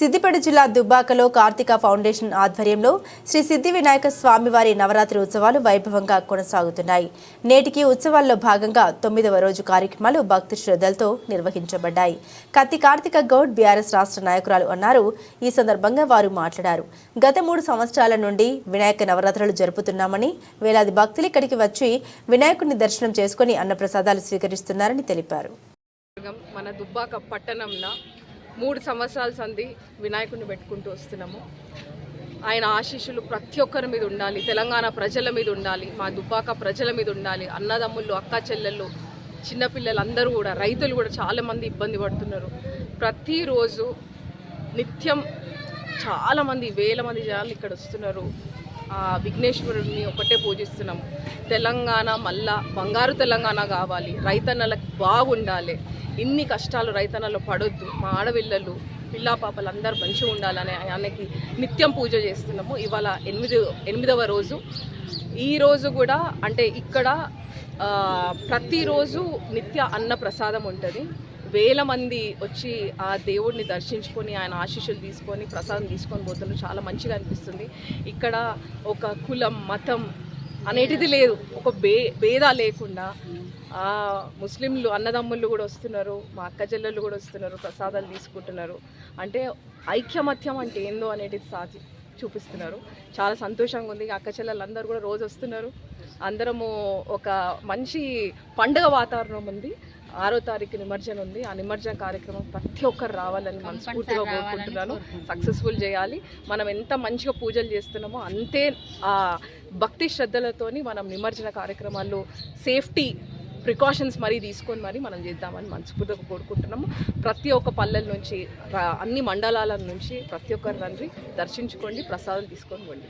సిద్దిపేట జిల్లా దుబ్బాకలో కార్తీక ఫౌండేషన్ ఆధ్వర్యంలో శ్రీ సిద్ధి వినాయక స్వామివారి నవరాత్రి ఉత్సవాలు వైభవంగా కొనసాగుతున్నాయి. నేటికి ఉత్సవాల్లో భాగంగా తొమ్మిదవ రోజు కార్యక్రమాలు భక్తి శ్రద్ధలతో నిర్వహించబడ్డాయి. కత్తి కార్తీక గౌడ్ బీఆర్ఎస్ రాష్ట్ర నాయకురాలు అన్నారు. ఈ సందర్భంగా వారు మాట్లాడారు. గత మూడు సంవత్సరాల నుండి వినాయక నవరాత్రులు జరుపుతున్నామని వేలాది భక్తులు ఇక్కడికి వచ్చి వినాయకుడిని దర్శనం చేసుకుని అన్నప్రసాదాలు స్వీకరిస్తున్నారని తెలిపారు. మన దుబ్బాక పట్టణంలో మూడు సంవత్సరాల సంధి వినాయకుడిని పెట్టుకుంటూ వస్తున్నాము. ఆయన ఆశీస్సులు ప్రతి ఒక్కరి మీద ఉండాలి తెలంగాణ ప్రజల మీద ఉండాలి మా దుబ్బాక ప్రజల మీద ఉండాలి అన్నదమ్ముళ్ళు అక్క చెల్లెళ్ళు చిన్నపిల్లలు అందరూ కూడా రైతులు కూడా చాలామంది ఇబ్బంది పడుతున్నారు. ప్రతిరోజు నిత్యం చాలామంది వేల మంది జనాలు ఇక్కడ వస్తున్నారు. విఘ్నేశ్వరుడిని ఒకటే పూజిస్తున్నాము తెలంగాణ మళ్ళా బంగారు తెలంగాణ కావాలి. రైతన్నలకు బాగుండాలి. ఇన్ని కష్టాలు రైతన్నలు పడొద్దు. మా ఆడపిల్లలు పిల్లా పాపలు అందరూ మంచిగా ఉండాలని ఆయనకి నిత్యం పూజ చేస్తున్నాము. ఇవాళ ఎనిమిది ఎనిమిదవ రోజు. ఈ రోజు కూడా అంటే ఇక్కడ ప్రతిరోజు నిత్య అన్న ప్రసాదం ఉంటుంది. వేల మంది వచ్చి ఆ దేవుడిని దర్శించుకొని ఆయన ఆశీస్సులు తీసుకొని ప్రసాదం తీసుకొని పోతున్నారు చాలా మంచిగా అనిపిస్తుంది. ఇక్కడ ఒక కులం మతం అనేటిది లేదు. ఒక బే భేద లేకుండా ఆ ముస్లింలు అన్నదమ్ముళ్ళు కూడా వస్తున్నారు. మా అక్క చెల్లెళ్ళు కూడా వస్తున్నారు ప్రసాదాలు తీసుకుంటున్నారు. అంటే ఐక్యమత్యం అంటే ఏందో అనేది సాధి చూపిస్తున్నారు. చాలా సంతోషంగా ఉంది. అక్క చెల్లెలు అందరూ కూడా రోజు వస్తున్నారు. అందరము ఒక మంచి పండుగ వాతావరణం ఉంది. ఆరో తారీఖు నిమజ్జనం ఉంది. ఆ నిమజ్జన కార్యక్రమం ప్రతి ఒక్కరు రావాలని మనస్ఫూర్తిగా కోరుకుంటున్నాను. సక్సెస్ఫుల్ చేయాలి. మనం ఎంత మంచిగా పూజలు చేస్తున్నామో అంతే ఆ భక్తి శ్రద్ధలతోని మనం నిమజ్జన కార్యక్రమాల్లో సేఫ్టీ ప్రికాషన్స్ మరీ తీసుకొని మరీ మనం చేద్దామని మనస్ఫూర్తిగా కోరుకుంటున్నాము. ప్రతి ఒక్క పల్లెల నుంచి అన్ని మండలాల నుంచి ప్రతి ఒక్కరు రండి దర్శించుకోండి ప్రసాదం తీసుకొని పోండి.